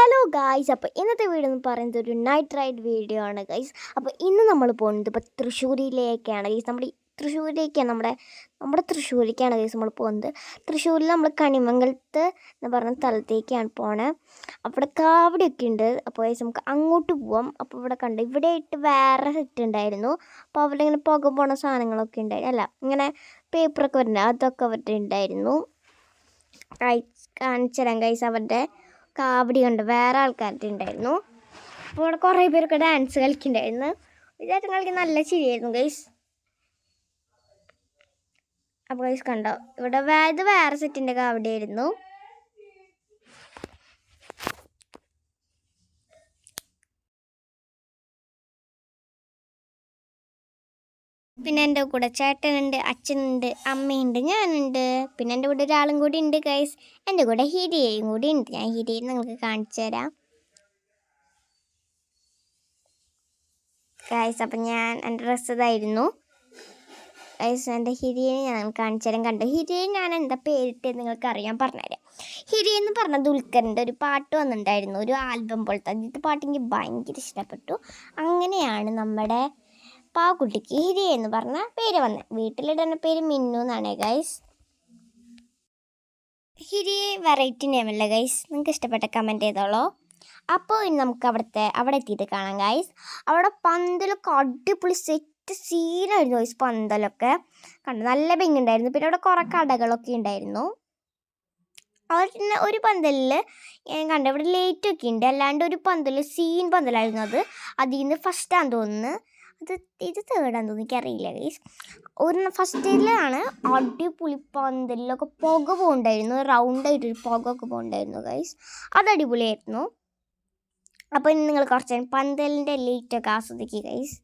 Hello guys അപ്പോൾ ഇന്നത്തെ video എന്ന് പറയുന്നത് ഒരു നൈറ്റ് റൈഡ് വീഡിയോ ആണ് ഗൈസ് അപ്പോൾ ഇന്ന് നമ്മൾ പോകുന്നത് ഇപ്പോൾ തൃശ്ശൂരിലേക്കാണ് ഗൈസ് നമ്മുടെ തൃശ്ശൂരിലേക്കാണ് നമ്മുടെ നമ്മുടെ തൃശ്ശൂരിലേക്കാണ് ഗൈസ് നമ്മൾ പോകുന്നത്. തൃശ്ശൂരിൽ നമ്മൾ കണിമംഗലത്ത് എന്ന് പറഞ്ഞ സ്ഥലത്തേക്കാണ് പോണേ. അവിടെ കാവടിയൊക്കെ ഉണ്ട്. അപ്പോൾ ഗൈസ് നമുക്ക് അങ്ങോട്ട് പോവാം. അപ്പോൾ ഇവിടെ കണ്ട് ഇവിടെ ആയിട്ട് വേറെ സെറ്റ് ഉണ്ടായിരുന്നു. അപ്പോൾ അവിടെ ഇങ്ങനെ പുക പോണ സാധനങ്ങളൊക്കെ ഉണ്ടായിരുന്നു അല്ല ഇങ്ങനെ പേപ്പറൊക്കെ വരുന്നുണ്ട് അതൊക്കെ അവരുടെ ഉണ്ടായിരുന്നു. കാണിച്ചു തരാം ഗൈസ് അവരുടെ കാവടി കണ്ട് വേറെ ആൾക്കാരുടെ ഉണ്ടായിരുന്നു അപ്പോൾ ഇവിടെ കുറേ പേരൊക്കെ ഡാൻസ് കളിക്കുന്നുണ്ടായിരുന്നു. വിചാരിച്ച കളിക്ക് നല്ല ചിരിയായിരുന്നു ഗൈസ് അപ്പോൾ ഗൈസ് കണ്ടോ ഇവിടെ ഇത് വേറെ സെറ്റിന്റെ കാവടിയായിരുന്നു പിന്നെ എന്റെ കൂടെ ചേട്ടനുണ്ട് അച്ഛനുണ്ട് അമ്മയുണ്ട് ഞാനുണ്ട്. പിന്നെ എന്റെ കൂടെ ഒരാളും കൂടി ഉണ്ട് ഗൈസ് എന്റെ കൂടെ ഹിരിയയും കൂടി ഉണ്ട്. ഞാൻ ഹിരിയെ നിങ്ങൾക്ക് കാണിച്ചു തരാം. ഗൈസ് അപ്പം ഞാൻ എന്റെ ഡ്രസ്സ് ഇതായിരുന്നു. ഗൈസ് എന്റെ ഹിരിയെ ഞാൻ കാണിച്ചു തരാം. കണ്ടു? ഹിരിയെ ഞാൻ എന്താ പേരിട്ട് നിങ്ങൾക്ക് അറിയാൻ പറഞ്ഞുതരാം. ഹിരി എന്ന് പറഞ്ഞ ദുൽഖറിന്റെ ഒരു പാട്ട് വന്നിട്ടുണ്ടായിരുന്നു. ഒരു ആൽബം പോലത്തെ. ആദ്യത്തെ പാട്ട് എനിക്ക് ഭയങ്കര ഇഷ്ടപ്പെട്ടു. അങ്ങനെയാണ് നമ്മുടെ പാവക്കുട്ടിക്ക് ഹിരി എന്ന് പറഞ്ഞ പേര് വന്നത് വീട്ടിലിടുന്ന പേര് മിന്നു എന്നാണ് ഗൈസ് ഹിരി വെറൈറ്റി നെയിമല്ലേ ഗൈസ് നിങ്ങൾക്ക് ഇഷ്ടപ്പെട്ട കമന്റ് ചെയ്തോളൂ. അപ്പോൾ ഇനി നമുക്ക് അവിടുത്തെ അവിടെ എത്തിയിട്ട് കാണാം ഗൈസ് അവിടെ പന്തലൊക്കെ അടിപൊളി സെറ്റ് സീനായിരുന്നു ഗൈസ് പന്തലൊക്കെ. കണ്ടു? നല്ല ഭംഗിയുണ്ടായിരുന്നു പിന്നെ അവിടെ കുറേ കടകളൊക്കെ ഉണ്ടായിരുന്നു. അവിടെ ഒരു പന്തലിൽ ഞാൻ കണ്ടു? ഇവിടെ ലേറ്റൊക്കെ ഉണ്ട്. അല്ലാണ്ട് ഒരു പന്തൽ സീൻ പന്തലായിരുന്നു അത്. അതിൽ നിന്ന് ഫസ്റ്റാന്ന് തോന്നുന്നു. അത് ഇത് തേർഡാന്ന് എനിക്കറിയില്ല ഗൈസ് ഒരു ഫസ്റ്റിലാണ് അടിപൊളി പന്തലിലൊക്കെ പുക പോകുന്നുണ്ടായിരുന്നു റൗണ്ടായിട്ടൊരു പുക ഒക്കെ പോകുന്നുണ്ടായിരുന്നു ഗൈസ് അത് അടിപൊളിയായിരുന്നു. അപ്പോൾ ഇനി നിങ്ങൾ കുറച്ച് പന്തലിന്റെ ലൈറ്റൊക്കെ ആസ്വദിക്കുക ഗൈസ്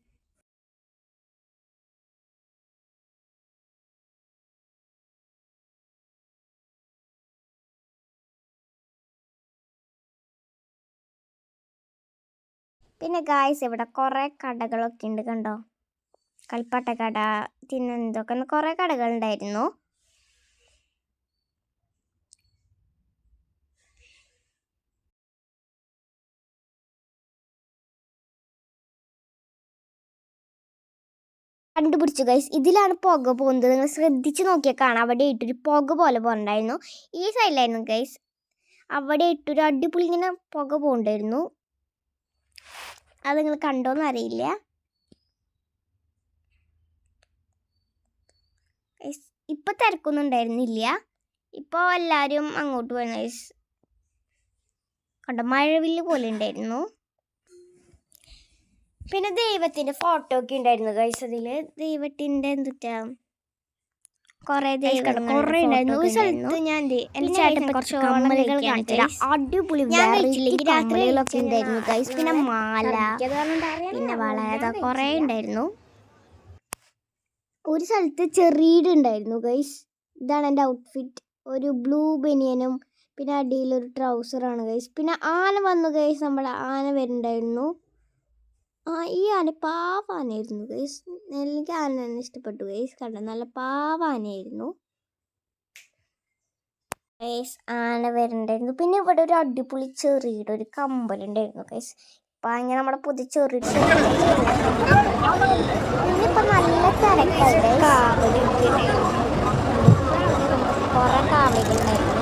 പിന്നെ ഗായ്സ് ഇവിടെ കുറേ കടകളൊക്കെ ഉണ്ട് കണ്ടോ? കൽപ്പാട്ട കട തിന്നെന്തൊക്കെ കുറേ കടകളുണ്ടായിരുന്നു കണ്ടുപിടിച്ചു ഗൈസ് ഇതിലാണ് പുക പോകുന്നത്. നിങ്ങൾ ശ്രദ്ധിച്ച് നോക്കിയാൽ കാണാം. അവിടെ ഇട്ടൊരു പുക പോലെ പോകണ്ടായിരുന്നു ഈ സൈഡിലായിരുന്നു ഗൈസ് അവിടെ ഇട്ടൊരു അടിപൊളി ഇങ്ങനെ പുക പോകുന്നുണ്ടായിരുന്നു അത് നിങ്ങൾ കണ്ടോന്ന് അറിയില്ല. ഇപ്പൊ തിരക്കൊന്നും ഉണ്ടായിരുന്നില്ല. ഇപ്പോൾ എല്ലാവരും അങ്ങോട്ട് പോയിരുന്നു കണ്ട മഴവില്ല് പോലെ ഉണ്ടായിരുന്നു. പിന്നെ ദൈവത്തിന്റെ ഫോട്ടോ ഒക്കെ ഉണ്ടായിരുന്നു ഗൈസ് ദൈവത്തിന്റെ എന്തുറ്റാ കൊറേ കുറേ ഉണ്ടായിരുന്നു. ഒരു സ്ഥലത്ത് ഞാൻ എന്റെ ചേട്ടൻ കുറച്ച് കമ്മലുകൾ അടിപൊളി ഞാൻ ഉണ്ടായിരുന്നു. ഗൈസ് പിന്നെ മാല പിന്നെ പിന്നെ വള കുറേ ഉണ്ടായിരുന്നു. ഒരു സ്ഥലത്ത് ചെറിയുടെ ഉണ്ടായിരുന്നു ഗൈസ് ഇതാണ് എന്റെ ഔട്ട്ഫിറ്റ് ഒരു ബ്ലൂ ബനിയനും പിന്നെ അടിയിലൊരു ട്രൗസറാണ് ഗൈസ് പിന്നെ ആന വന്നു ഗൈസ് നമ്മൾ ആന വരുന്നുണ്ടായിരുന്നു. ഈ ആന പാവാനായിരുന്നു ഗൈസ് എനിക്ക് ആന തന്നെ ഇഷ്ടപ്പെട്ടു. ഗൈസ് കണ്ട? നല്ല പാവാനായിരുന്നു ഗൈസ് ആന വരുന്നുണ്ടായിരുന്നു പിന്നെ ഇവിടെ ഒരു അടിപൊളി ചെറിയുടെ ഒരു കമ്പലുണ്ടായിരുന്നു ഗൈസ് ഇപ്പം അങ്ങനെ നമ്മുടെ പുതിയ ചെറിയ ഇപ്പൊ നല്ല തിരക്കായിട്ട് കുറേ കാവടികളുണ്ടായിരുന്നു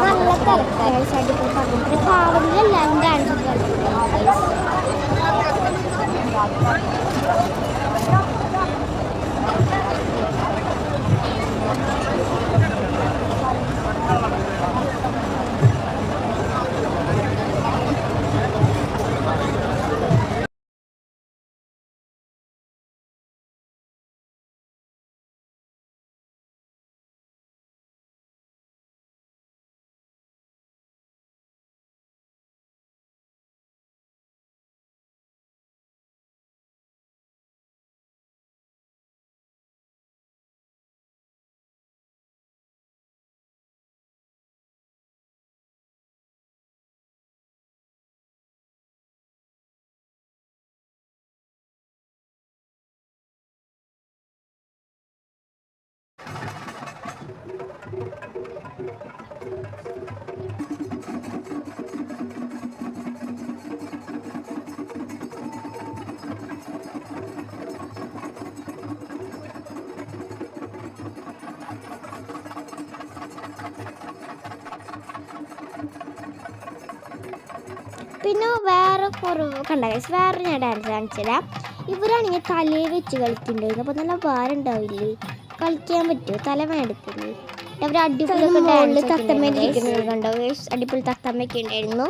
നല്ല അടിപൊളി പറഞ്ഞു കാവടിയിലെല്ലാവരും പിന്നെ വേറെ കുറവ്. കണ്ട വേറെ ഞാൻ ഡാൻസ് കാണിച്ചുതരാം. ഇവരാണെങ്കിൽ തലയെ വെച്ച് കളിക്കുന്നുണ്ടായിരുന്നു. അപ്പോൾ നല്ല ഭാരം ഉണ്ടാവില്ലേ കളിക്കാൻ പറ്റുമോ? തല വേണ്ടത്തില്ലേ അവർ അടിപൊളി കണ്ടോ? അടിപൊളി തത്തമ്മയൊക്കെ ഉണ്ടായിരുന്നു.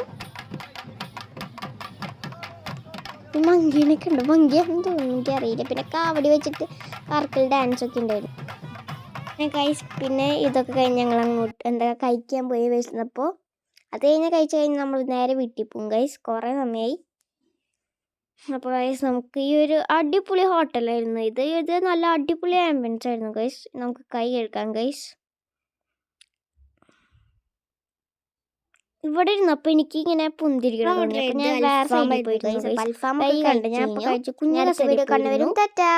മങ്കിനൊക്കെ ഉണ്ട്. മങ്കിയാണെന്ന് തോന്നുന്നു എനിക്കറിയില്ല പിന്നെ കാവടി വെച്ചിട്ട് കറക്കൽ ഡാൻസ് ഒക്കെ ഉണ്ടായിരുന്നു. പിന്നെ കൈസ് പിന്നെ ഇതൊക്കെ കഴിഞ്ഞ് ഞങ്ങൾ അങ്ങോട്ട് എന്താ കഴിക്കാൻ പോയി വരുന്നപ്പോൾ അത് കഴിഞ്ഞ് കഴിച്ച് കഴിഞ്ഞ് നമ്മൾ നേരെ വീട്ടിൽ പോകും. ഗൈസ് കുറേ സമയമായി അപ്പോൾ ഗൈസ് നമുക്ക് ഈ ഒരു അടിപൊളി ഹോട്ടലായിരുന്നു ഇത്. ഇത് നല്ല അടിപൊളി ആംബിയൻസ് ആയിരുന്നു ഗൈസ് നമുക്ക് കൈ കേൾക്കാം ഗൈസ് ഇവിടെ ഇരുന്നപ്പോൾ എനിക്ക് ഇങ്ങനെ പുന്തിരിക്കണം ഞാൻ വേറെ സൈഡിൽ പോയി കൈ കണ്ട് ഞാൻ കഴിച്ചു കുഞ്ഞു വീഡിയോ കണ്ടുവരും ടാറ്റാ